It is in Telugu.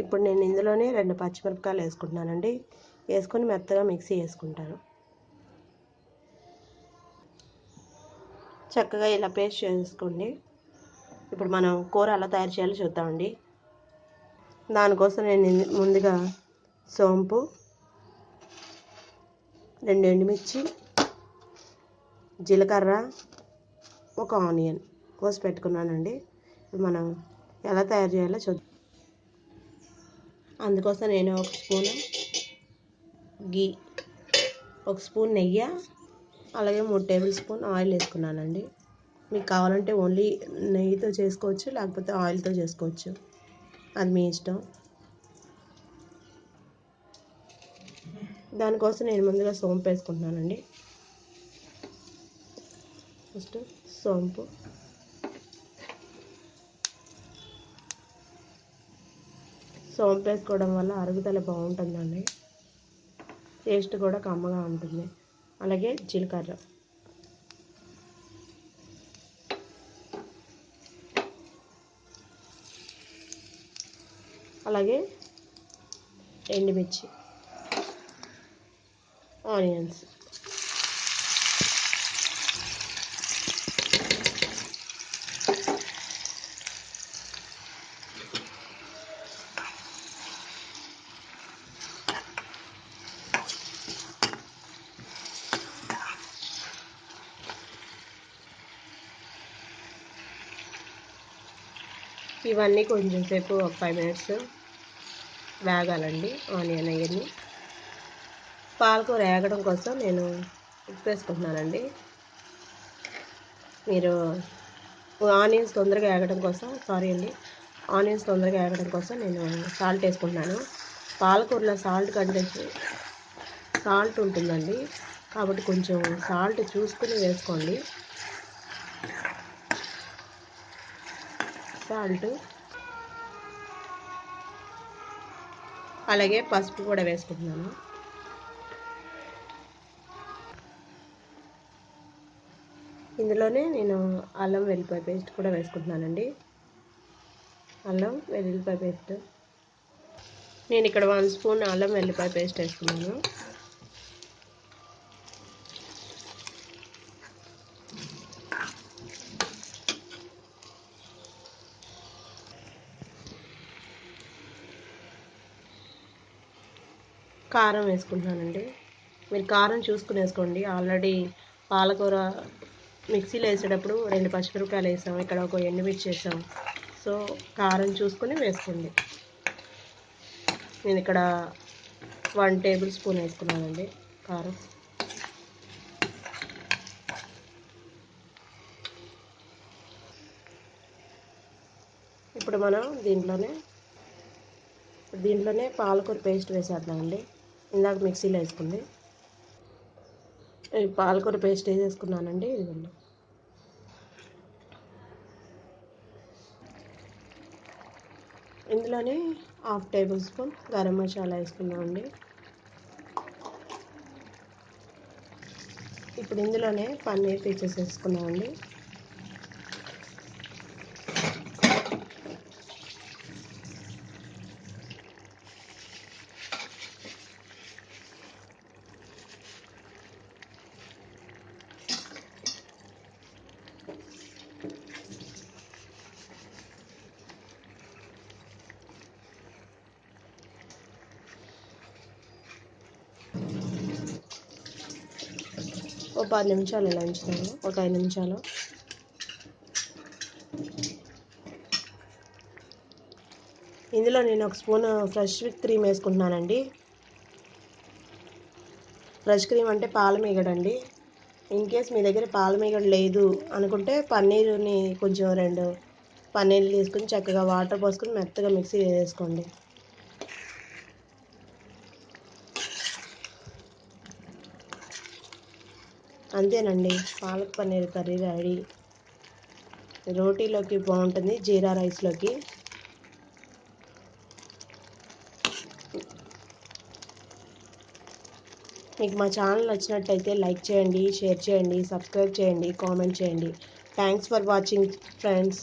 ఇప్పుడు నేను ఇందులోనే రెండు పచ్చిమిరపకాయలు వేసుకుంటున్నానండి. వేసుకొని మెత్తగా మిక్సీ వేసుకుంటాను చక్కగా ఇలా పేస్ట్ చేసుకోండి. ఇప్పుడు మనం కూర ఎలా తయారు చేయాలో చూద్దామండి. దానికోసం నేను ముందుగా సోంపు రెండు ఎండుమిర్చి జీలకర్ర ఒక ఆనియన్ కోసి పెట్టుకున్నానండి. ఇప్పుడు మనం ఎలా తయారు చేయాలో చూద్దాం. అందుకోసం నేను ఒక స్పూను గీ ఒక స్పూన్ నెయ్యి అలాగే మూడు టేబుల్ స్పూన్ ఆయిల్ వేసుకున్నానండి. మీకు కావాలంటే ఓన్లీ నెయ్యితో చేసుకోవచ్చు లేకపోతే ఆయిల్తో చేసుకోవచ్చు. అది మీ ఇష్టం. దానికోసం నేను ముందుగా సోంపు వేసుకుంటున్నానండి. ఫస్ట్ సోంపు. సోంపు వేసుకోవడం వల్ల అరుగుదల బాగుంటుందండి. టేస్ట్ కూడా కమ్మగా ఉంటుంది. అలాగే జీలకర్ర. అలాగే ఎండుమిర్చి. ఆనియన్స్. ఇవన్నీ కొంచెం సేపు ఒక ఫైవ్ మినిట్స్ వేగాలండి ఆనియన్ అవన్నీ పాలకూర వేగడం కోసం నేను ఉప్పు వేసుకుంటున్నానండి. మీరు ఆనియన్స్ తొందరగా వేగడం కోసం సారీ అండి ఆనియన్స్ తొందరగా వేగడం కోసం నేను సాల్ట్ వేసుకుంటున్నాను. పాలకూరలో సాల్ట్ కంటెంట్ సాల్ట్ ఉంటుందండి. కాబట్టి కొంచెం సాల్ట్ చూసుకుని వేసుకోండి. సాల్ట్ అలాగే పసుపు కూడా వేసుకుంటున్నాను. ఇందులోనే నేను అల్లం వెల్లిపాయ పేస్ట్ కూడా వేసుకుంటున్నానండి. అల్లం వెల్లిపాయ పేస్ట్. నేను ఇక్కడ వన్ స్పూన్ అల్లం వెల్లిపాయ పేస్ట్ వేసుకున్నాను. కారం వేసుకుంటున్నానండి. మీరు కారం చూసుకుని వేసుకోండి. ఆల్రెడీ పాలకూర మిక్సీలో వేసేటప్పుడు రెండు పచ్చిమిరపకాయలు వేసాం. ఇక్కడ ఒక ఎండుమిర్చి వేసాం. సో కారం చూసుకొని వేసుకోండి. నేను ఇక్కడ వన్ టేబుల్ స్పూన్ వేసుకున్నానండి కారం. ఇప్పుడు మనం దీంట్లోనే దీంట్లోనే పాలకూర పేస్ట్ వేసేద్దామండి. ఇందాక మిక్సీలో వేసుకుంది. పాలకూర పేస్ట్ వేసేసుకున్నానండి ఇదిగోండి. ఇందులోనే half tablespoon garam masala వేసుకున్నామండి ఇప్పుడు ఇందులోనే పన్నీర్ పీసెస్ వేసుకున్నామండి ఒక పది నిమిషాలు ఇలా ఉంచుతాను. ఒక ఐదు నిమిషాలు. ఇందులో నేను ఒక స్పూన్ ఫ్రెష్ క్రీమ్ వేసుకుంటున్నానండి. ఫ్రెష్ క్రీమ్ అంటే పాల మీగడండి. ఇన్ కేస్ మీ దగ్గర పాల మీగడ లేదు అనుకుంటే పన్నీరుని కొంచెం రెండు పన్నీర్లు తీసుకుని చక్కగా వాటర్ పోసుకొని మెత్తగా మిక్సీ వేసుకోండి. అంతేనండి. Palak paneer curry ready. రోటీలోకి బాగుంటుంది జీరా రైస్లోకి. మీకు మా ఛానల్ నచ్చినట్టయితే లైక్ చేయండి షేర్ చేయండి సబ్స్క్రైబ్ చేయండి కామెంట్ చేయండి. Thanks for watching friends.